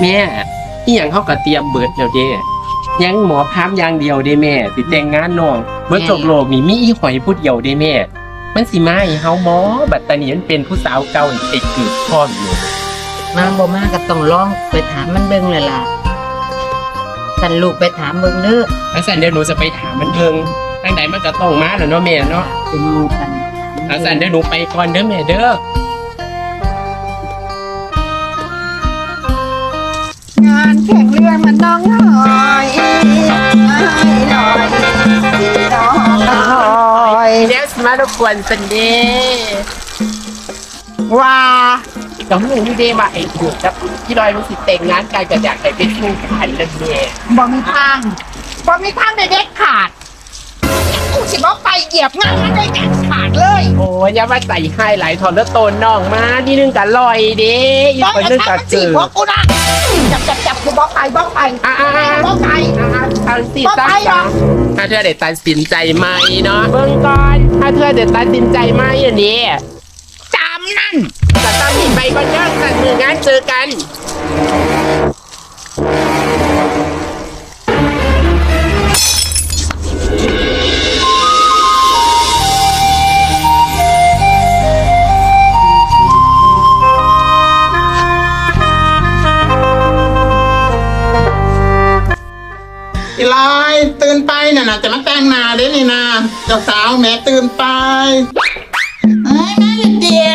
แม่อีหยังเขาก็เตรียมเบิดแล้วเด้ยังหมอพามอย่างเดียวเด้แม่สิแต่งงานน้องเบิดจบโลกนี่มีอีหอยผู้เดียวเด้แม่ มันสิมาให้เฮาหมอบัดตานี้มันเป็นผู้สาวเก่าไอ้กึกพร้อมอยู่มาบ่มาก็ต้องลองไปถามมันเบิ่งเลยล่ะสันลูกไปถามเบิ่งเด้ออาสันเดี๋ยวหนูจะไปถามมันเพิ่งทางไหนมันก็ต้องมาแล้วเนาะแม่เนาะเป็นหมู่กันอาสันเดี๋ยวหนูไปก่อนเด้อแม่เด้อ งานแข่งเรือมันน้องหอยหอยน้อยเดี๋ยวสิมารบกวนสันเด้ว่าก็มึงนี่เด้ว่าไอ้ถูกกับพี่ลอยมันสิแต่งงานกันก็อยากให้เป็นคู่กันนั่นแหละบ่มีทางบ่มีทางในเด็ดขาดกู สิบ่ไปเหยียบงานมันได้เด็ดขาดเลยโอ้ยอย่ามาใส่ให้หลายถอนแล้วโตนน้องมานี่นึงกันลอยเด้อีกบ่คนจะนึงทำกัมันเจสิอพวกกูนะจับจับจับกูบ่ไปบ่ไปอ่าอ่าอ่าบ่ไปทางสิบ่ตั้ไปงหรอกถ้าเธอเด็ดตัดสินใจไหมเนาะเบิ่งก่อนถ้าเธอเด็ดตัดสินใจไหมอันนี้จำนั่นจะต้องมีไปก่อนเด้อสั่นมืองานเจอกัน ตื่นไปน่ะนะจะมาแต่งหน้าเด้นี่นะเจ้าสาวแม่ตื่นไปเอ้ยแม่เดีย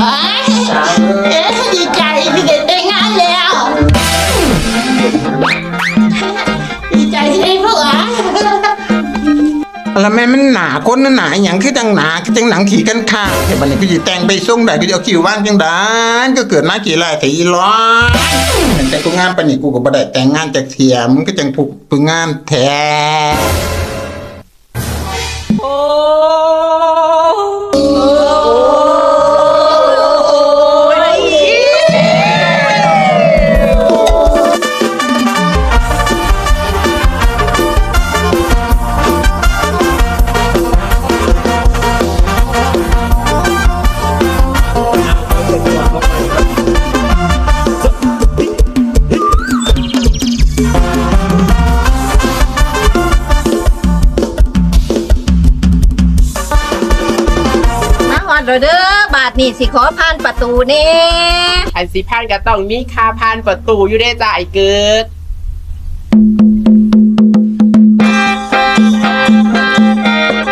เอ้ยเอ๊ะ แล้วแม่มันหนาคนนั่นหนาอย่างคือจังหนาคือจังหนังขี่กันข้างเดี๋ยววันนี้ก็จะแต่งไปส่งได้ก็จะเอาคิวว่างจังได้ก็เกิดมากี่ไรถีร้อนแต่กูงานปนนี่กูก็บ่ได้แต่งงานจากเทียมก็จังผูกผูกงานแท้ แล้วเด้อบาดนี้สิขอผ่านประตูแน่อันสิพานก็ต้องมีค่าพานประตูอยู่ได้จ่ายเกิด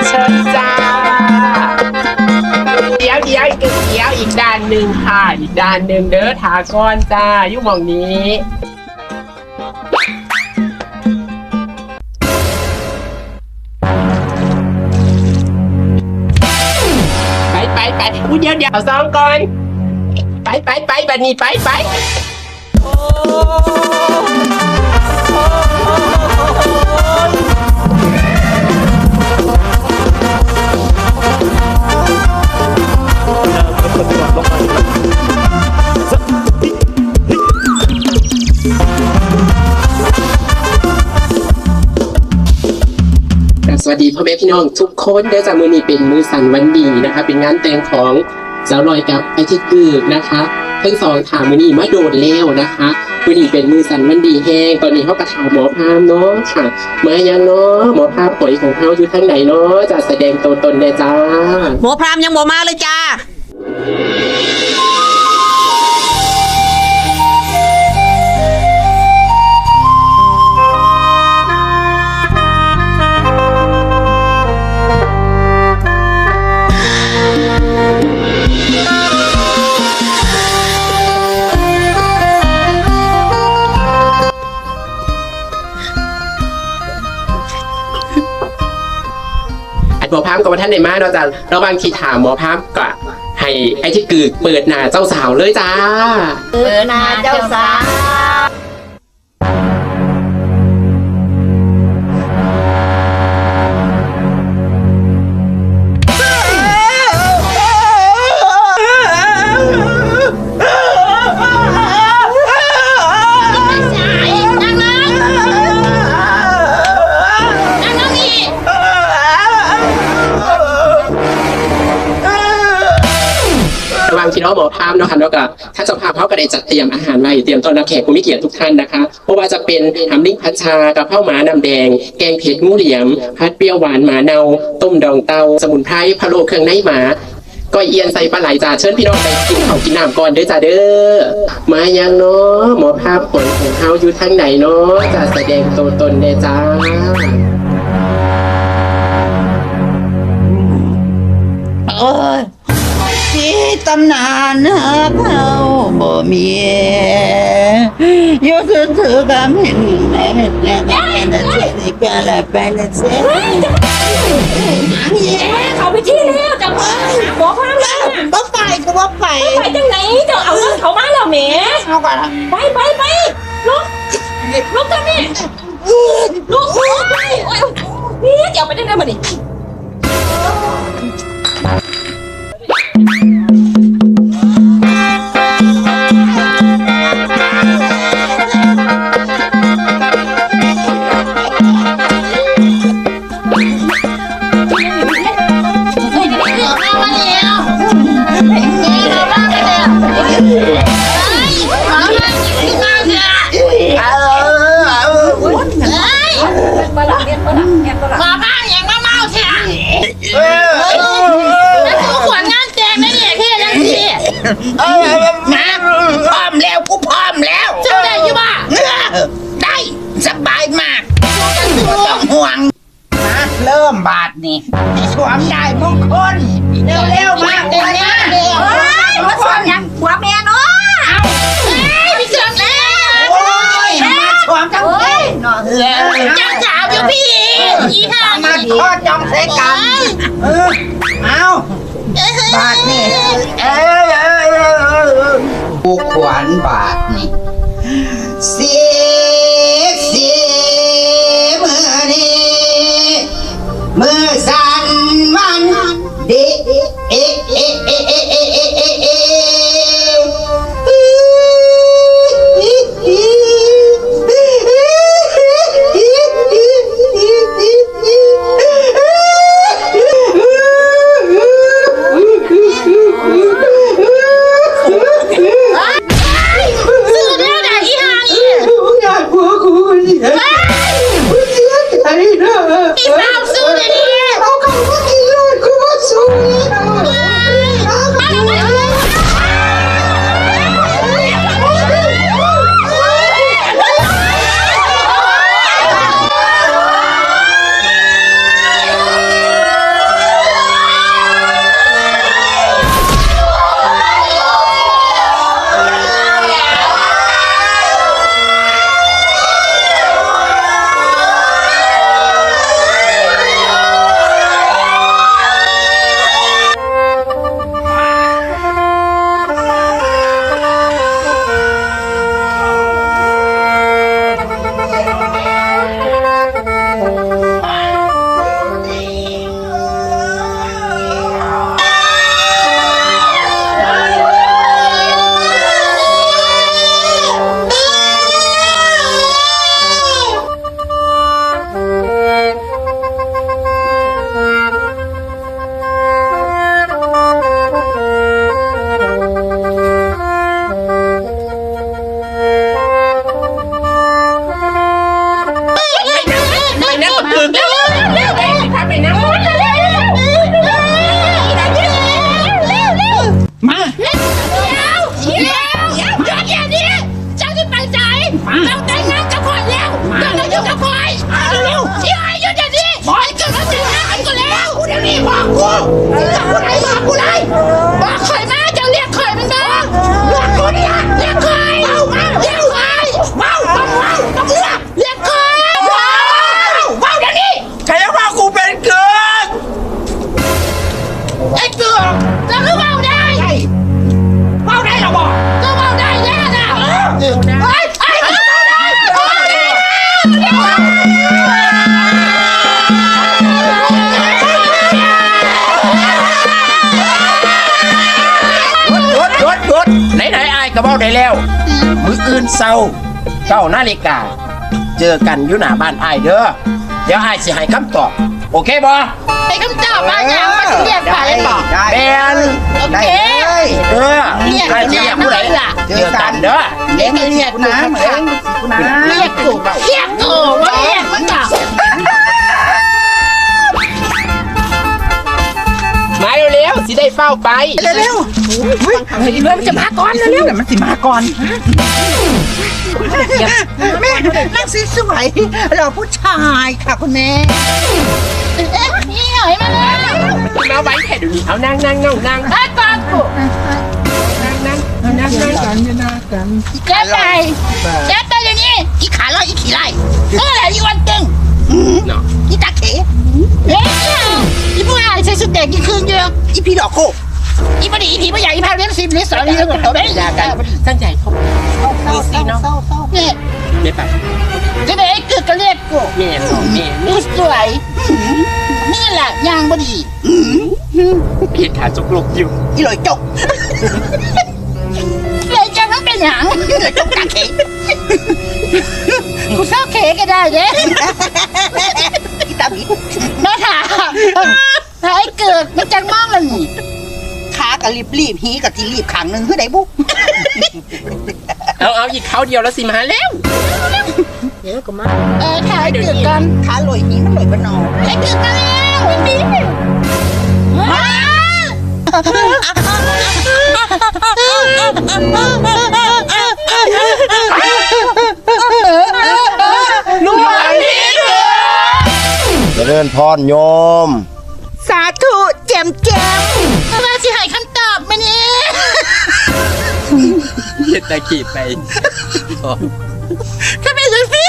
เชิญจ้าเดี๋ยวเดี๋ยวอีกเดี๋ยวอีกด้านหนึ่งค่ะ อีกด้านหนึ่งเด้อถาก้อนจ้าอยู่หมองนี้ อยเดี๋ยวเอาซองก่อน ไปไปไปบัดนี้ไปไปสวัสดีพ่อแม่พี่น้องทุกคนเด้จากมือนี้เป็นมือสันวันดีนะคะ เป็นงานแต่งของ สาวลอยกับไอทิกืดนะคะทั้งสองถามมือนี้มาโดดแล้วนะคะมือนี้เป็นมือสันมันดีแห้งตอนนี้เขากระถามหมอพามเนาะค่ะมายังเนาะหมอพามผลของเขาอยู่ทางไหนเนาะจะแสดงตัวตนได้จ้า หมอพรามยังบ่มาเลยจ้าามกับท่านในมาเราจะระวังทีถามหมอภาพก็ให้ไอ้ที่กึกเปิดหน้าเจ้าสาวเลยจ้าเออนาเจ้าสาวางที่น้องหมอพามเนาะค่ะแล้วก็ถ้าเจะพาพเขาก็ได้จัดเตรียมอาหารไว้เตรียมต้อนรับแขกผู้มีเกียรติทุกท่านนะคะเพราะว่าจะเป็นหำลิ้งพัชชากระเพราหมาน้ำแดง แกงเผ็ดงูเหลี่ยมพัดเปรี้ยวหวานหมาเนาต้มดองเตาสมุนไพรพะโล้เครื่องในหมาก็เอียนใส่ปลาไหลจ้าเชิญพี่น้องไปกินข้าวกินน้ำก่อนเด้อจ้าเด้อมายังเนาะหมอภาพผลของเฮาอยู่ทางไหนเนาะจะแสดงตัวตนเด้จ้าโอ้ ยที่ตำนานหาเขาบ่มีอยู่ถือกับเห็นแม่แม่แม่แม่เสียนี่ก็ละไปละเสียเขาไปที่แล้วจะมาหมอพามแล้วบ่ไปก็บ่ไปไปจังไหนจะเอาเรื่องเขามาแล้วแม่เอาก่อนไปไปไปลุกลุกกันนี่ลุกลุกไปโอ้ยนี่จะเอาไปได้ไงมาดิ ริ่มบาทนี่สวมได้มงคลเร็วๆมากเลยนะมาสอนยังหัวแม่เนาะพี่เสือกแล้วโอ้ยมาสวมทั้งเพศเนาะเออเจ้าสาวอยู่พี่อีห่ามาทอดจองใส่กันเออเอาบาทนี่เออเออเออเออกูขวานบาท แล้ว มืออื่นเศร้าเก้านาฬิกา เจอกันอยู่หน้าบ้านอายเด้อเดี๋ยวอายสิให้คำตอบ โอเคบ่ไอ้คำตอบมาอย่างมาเรียกใครบอกแมนได้เคเอใครที่อยากผู้ใดล่ะเจอกันเด้อ เลี้ยงเรียกนะเหมือนกูนะ เรียกกูเรียกกูว่า เฝ้าไปเร็วเร็วเริ่มจะมาก่อนเร็วเดี๋ยวมันสิมาก่อนแม่นั่งสวยๆเราผู้ชายค่ะคุณแม่เอ๊ะนี่หอยมาแล้วมาไว้แค่เดี๋ยวนี้เอานั่งนั่งนั่งนั่งไอ้ปากกูนั่งนั่งนั่งนั่งแกไปแกไปเดี๋ยวนี้อีขาลอยอีขี่ไล่เออแหละอีวันตึงเนาะอีตาเขเอ๊ะอีผู้ชายใส่สุดแดงกี่คืนเดียวอีพี่ดอกโคอีบดีอีผีผู้ใหญ่อีพาเลี้ยงสิบเลี้ยงสองเลี้ยงตัวเบ้ยากันตั้งใจเขามีสีเนาะเนี่ยไม่ไปจะไปไอ้กึกกระเรียกกูแม่เนาะแม่ดูสวยนี่แหละยางบดีเห็นขาจกลกอยู่อีลอยจกเลยจะมันเป็นหยังอีลอยจกตาเขกูเศร้าเขก็ได้เด้อีตาบีแม่ถา มไอ้เกิดมันจังมองมันนี่ขากับรีบรีบๆหีกับที่รีบขังหนึ่งคือไดบุเอาเอาอีกเขาเดียวแล้วสิมาแล้วเออขาไอ้เกิดกันขาลอยหีมันลอยบนนอไอ้เกิดกันแล้วไอ้บีว้า พรโยม สาธุแจมแจมมาสิให้คำตอบมานี่เห็นแต่ขีดไปทำไมถึงพี่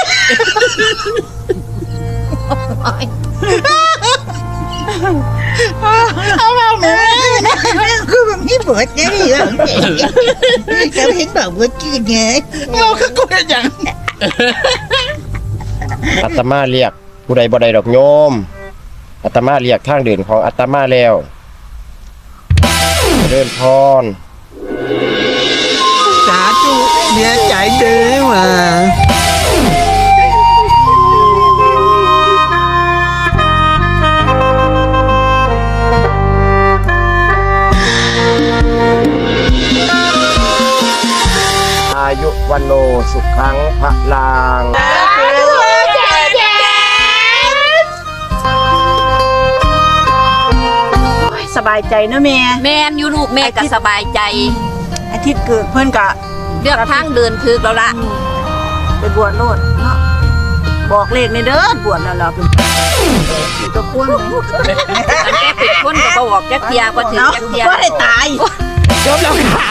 เอาเราหนูคือแบบนี้เบิดไงเหรอจะเห็นแบบเบิดกินไงเราคือกูอย่างอาตมาเรียกผู้ใดบ่ใดดอกโยม อาตมาเรียกทางเดินของอาตมาแล้วเจริญพร สาธุเสียใจเด้อว่าอายุวันโนสุขังพระลาง บายใจนะแม่แม่นอยู่ลูกแม่ก็สบายใจ อาทิตย์เกิดเพื่อนก็เลือกทางเดินถือแล้วละไปบวชโลดเนาะบอกเลขในเด้อบวชแล้วเราเป็นตัวพ่วงแต่แม่เป็นคนก็บอกจักเทียบ่ถือจักเทียบ่ได้ตายจบแล้วค่ะ